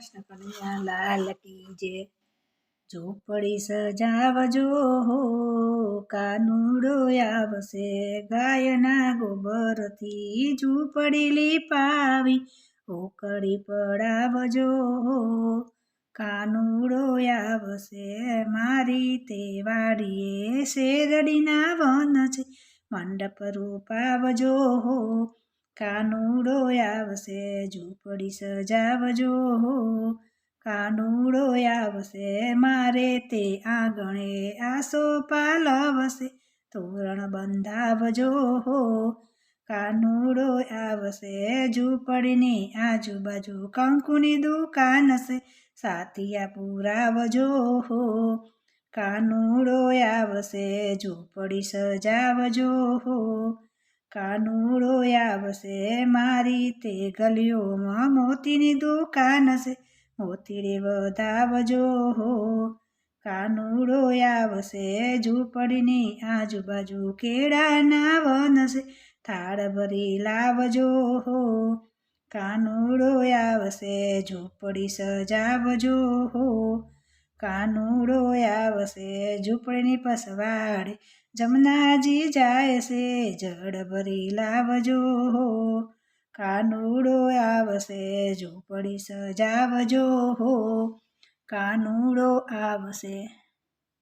કૃષ્ણ કનૈયા લાલ કી જે ઝૂંપડી સજાવજો હો, કાનુડો આવશે ગાયના ગોબરથી ઝૂંપડી લીપાવી. ઓકળી પડાવજો હો, કાનુડો આવશે મારી તે વાડીએ શેરડીના વન છે. મંડપ રૂપાવજો હો કાનુડો આવશે, ઝૂંપડી સજાવજો. હો કાનુડો આવશે, મારે તે આંગણે આસો પાલવશે, તોરણ બંધાવજો. હો કાનુડો આવશે, ઝૂંપડીની આજુબાજુ કંકુની દુકાન છે સાતિયા પુરાવજો. હો કાનુડો આવશે, ઝૂંપડી સજાવજો. હો કાનુડો આવશે, મારી તે ગલીઓમાં મોતીની દુકાન છે મોતીડે વધાવજો હો. કાનુડો આવશે, ઝૂંપડીની આજુબાજુ કેળાના વન છે થાળ ભરી લાવજો હો. કાનુડો આવશે, ઝૂંપડી સજાવજો હો. કાનુડો આવશે, ઝૂંપડીની પસવાડે જમનાજી જાય છે જળ ભરી લાવજો. હો કાનુડો આવશે, ઝૂંપડી સજાવજો. હો કાનુડો આવશે.